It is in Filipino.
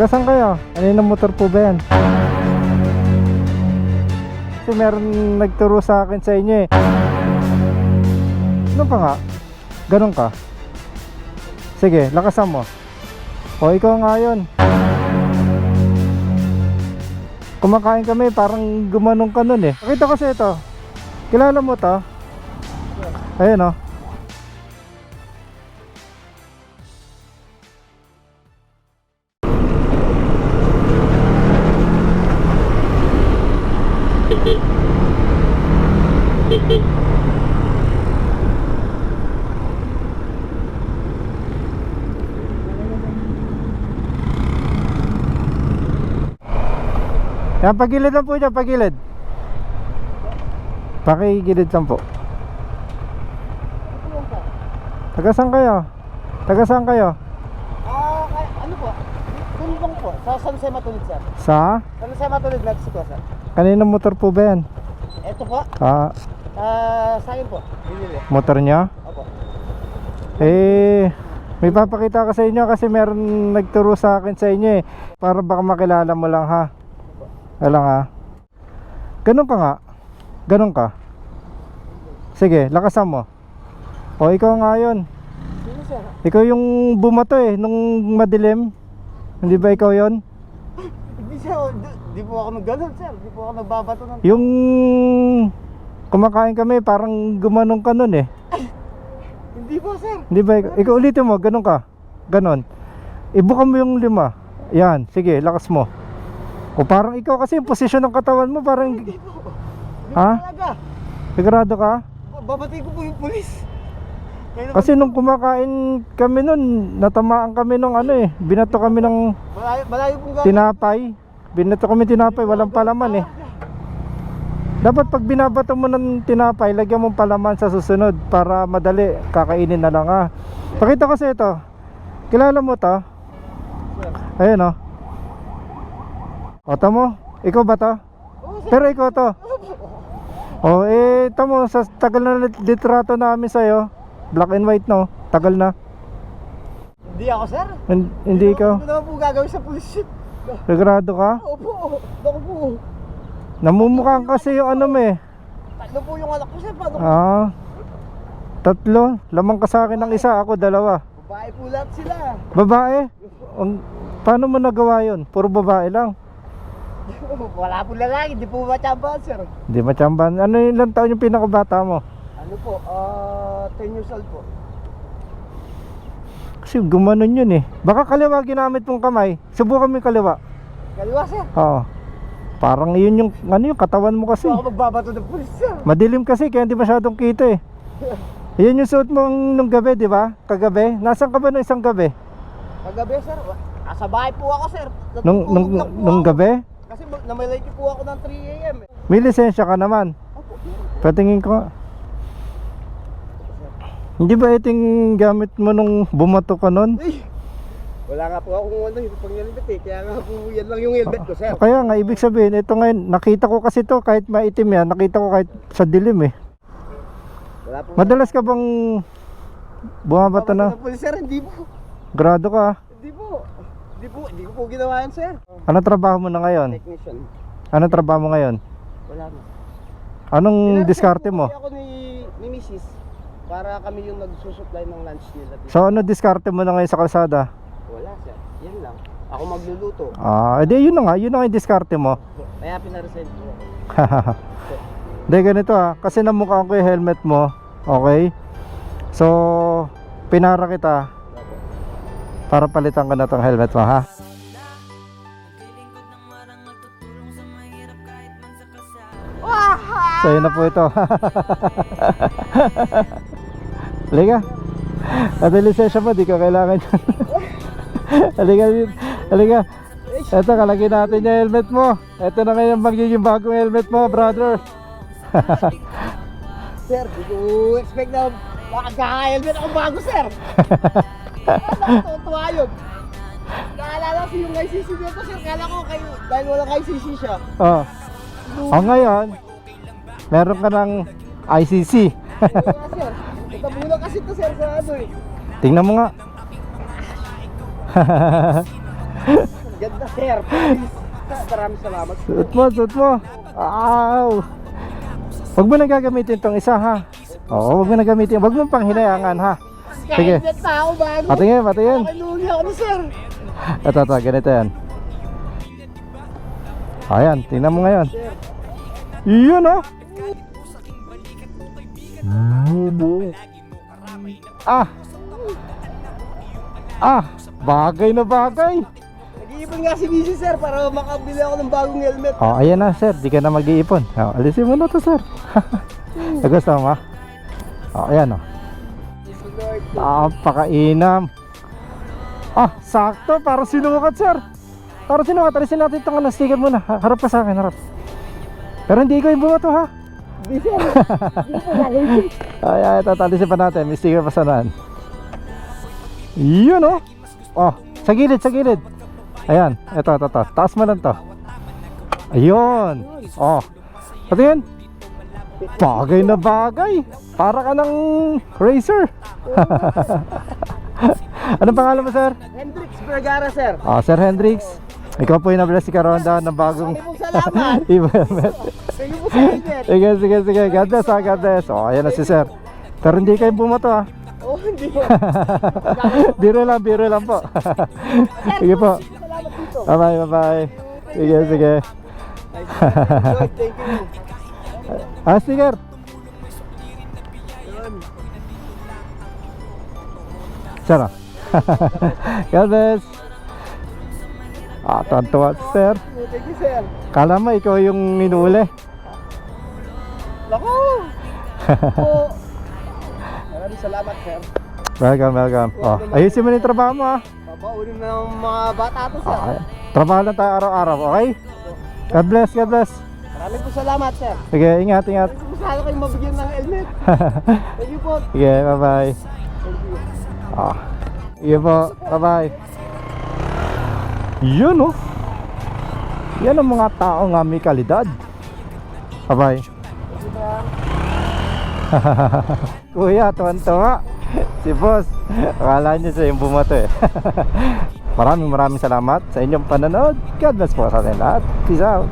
Taga saan kayo? Ano motor po ba yan? Kasi meron nagturo sa akin sa inyo eh. Ano ka nga? Ganon ka? Sige, lakasan mo. O ikaw nga yun. Kumakain kami, parang gumanong ka nun eh. Nakita ko sa ito. Kilala mo to? Ayun oh. Yan, pagilid lang po dyan, pagilid. Pakigilid lang po. Taga saan kayo? Taga saan kayo? Ah, kay- ano po? Tulong po. Sa San Jose Matulid, sir. Sa? San Jose Matulid, Mexico, sir. Kanina motor po ba yan? Ito po. Ah, Ah, sa akin po. Binili. motor niya? Opo. Eh, may papakita ko sa inyo kasi meron nagturo sa akin sa inyo eh. Para baka makilala mo lang ha. Alang ha. Ganun ka nga. Ganun ka. Sige, lakasan mo. O ikaw nga yun. Ikaw yung bumato eh, nung madilim. Hindi ba ikaw yon? Hindi, sir. Di, po ako nagganon, sir. Di po ako nagbabato ng... Yung kumakain kami, parang gumanong ka nun eh. Hindi po, sir. Hindi ba ikaw? Ikaw ulitin mo, ganun ka. Ganon. Ibuka mo yung lima. Yan, sige, lakas mo. O parang ikaw kasi yung posisyon ng katawan mo parang Hindi po. Hindi Ha? po talaga. sigurado ka? Babatay ko po yung. Kaya naman, Kasi nung kumakain kami nun, natamaan kami nung ano eh. Binato kami ng malayo, malayo gano'n. tinapay. Binato kami tinapay, walang palaman eh. Dapat pag binabato mo ng tinapay, lagyan mo palaman sa susunod para madali kakainin na lang ah. Pakita ko sa ito. Kilala mo to? Ayun oh. O tamo, ikaw ba to? Pero ikaw to. O eh, tamo sa tagal na lit- litrato namin sa'yo. Black and white no, tagal na. Hindi ako, sir. Hin- Hindi ikaw. Ano naman po gagawin sa pulis? Sigurado ka? Opo. Ako po. Namumukhaan kasi yung ano mo eh. Tatlo po yung anak ko, sir. Paano? Ah, tatlo. Lamang ka sa akin ng isa, ako dalawa. Babae po lahat sila. Babae? Ang, paano mo nagawa yun? Puro babae lang. Wala po lalaki, di po matyabahan, sir. Hindi matsamban. Ano yung ilang taon yung pinakabata mo? Ano po, ah, 10 years old po. Kasi gumanon yun eh. Baka kaliwa ginamit mong kamay. Subukan mo yung kaliwa. Kaliwa, sir. Oo. Parang yun yung, ano yung katawan mo kasi. Ako magbabato ng pulis, sir. Madilim kasi kaya hindi masyadong kita eh. Yan yung suot mo nung gabi, di ba? Kagabi. Nasaan ka ba nung isang gabi? Kagabi, sir. Nasa bahay po ako, sir. Nung, nung, Natutulog lang po nung ako. gabi? Kasi ma- namalaki po ako ng 3 a.m. eh. May lisensya ka naman. Opo, po. Patingin ko. Hindi ba ito yung gamit mo nung bumato ka nun? Ay, wala nga po akong ano, yung pangyalimit eh. Kaya nga po yan lang yung helmet ko, sir. Kaya nga, ibig sabihin, ito ngayon, nakita ko kasi to kahit maitim yan, nakita ko kahit sa dilim eh. Wala po. Madalas ka bang bumabato na? ng pulis, sir. Hindi po. Grado ka? Hindi po. Hindi po. Hindi ko po ginawa yan, sir. Ano trabaho mo na ngayon? Technician. Ano trabaho mo ngayon? Wala na. Anong Hmm, diskarte po mo? kasi ako ni, ni Mrs. Para kami yung nagsusupply ng lunch nila. dito. So ano diskarte mo na ngayon sa kalsada? Wala, sir. Yan lang. Ako magluluto. Ah, edi yun na nga, yun na nga yung diskarte mo. Kaya pinaresign ko ako. Hindi ganito ah, kasi namukhaan ko yung helmet mo. Okay? So, pinara kita para palitan ko na tong helmet mo ha. Yun na po ito. Halika. At lisensya mo, di ko kailangan yan. Halika, halika. Ito, kalagay natin yung helmet mo. Ito na ngayon magiging bagong helmet mo, brother. Sir, di ko expect na makaka-helmet ako bago, sir. Natutuwa yun. Naalala ko yung ICC dito, sir. Kala ko kayo, dahil walang ICC siya. Oh. O ngayon, meron ka ng ICC. Kaya, sir, kasi to, sir, sa ano eh. Tingnan mo nga. Ganda, sir. Maraming salamat. Suot mo, suot mo. Wow! Huwag mo na gagamitin tong isa ha. Oo, huwag mo na gamitin. Huwag mo pang hinayangan ha. Sige. Kahit na tao bago. Patingin, patingin. Nakaluli ako ni sir. Ito, ito, ganito yan. Ayan, tingnan mo ngayon. Yun oh. Ah. Ah, bagay na bagay. Nag-iipon nga si Missy sir para makabili ako ng bagong helmet. Oh, ayan na sir, di ka na mag-iipon. Oh, alisin mo na to sir. Nagusto mo? Oh, ayan oh. Napakainam. Ah, sakto. Para sinukat, sir. Para sinukat. Alisin natin itong ano, sticker muna. Ha- Harap ka sa akin, harap. Pero hindi ko yung bumato, ha? Hindi sir. Hindi. Ay, ay, ito, pa natin. May sticker pa sanaan. Yun, oh. Oh, sa gilid, sa gilid. Ayan, ito, ito, ito. Taas mo lang to. Ayun. Oh. Patingin. Bagay na bagay. Para ka ng racer. Anong pangalan mo, sir? Hendrix Vergara sir. Ah, Sir Hendrix, ikaw po yung nabless si Karonda ng bagong salamat. helmet. Thank you po sa helmet. sige, sige, sige. God bless, ha, God bless. Oh, ayan na si Sir. Pero hindi kayo bumato, ha. Oh, hindi po. biro lang, biro lang po. sige po. Salamat dito. Bye-bye, bye-bye. Sige, sige. Thank you. Ah, sticker. Ah. God bless. Ah, tuwan-tuwa si Sir. Thank you sir. Kala mo ikaw yung minuli. Lako. Po. Maraming salamat sir. Welcome, welcome. Oh, ayusin mo na yung trabaho mo, ha. Babaunin na ng mga bata to sir. Okay. Trabaho lang tayo araw-araw, okay? God bless, God bless. Maraming po salamat sir. Sige, ingat, ingat. Kung sana kayong mabigyan ng helmet. Thank you po. Sige, bye-bye. Thank you. Ah. Sige po, bye-bye. Yun, oh. Yan ang mga tao nga may kalidad. Bye-bye. Kuya, tuwan-tuwa. Si boss. Akala niya siya yung bumato eh. maraming maraming salamat sa inyong panonood. God bless po sa atin lahat. Peace out.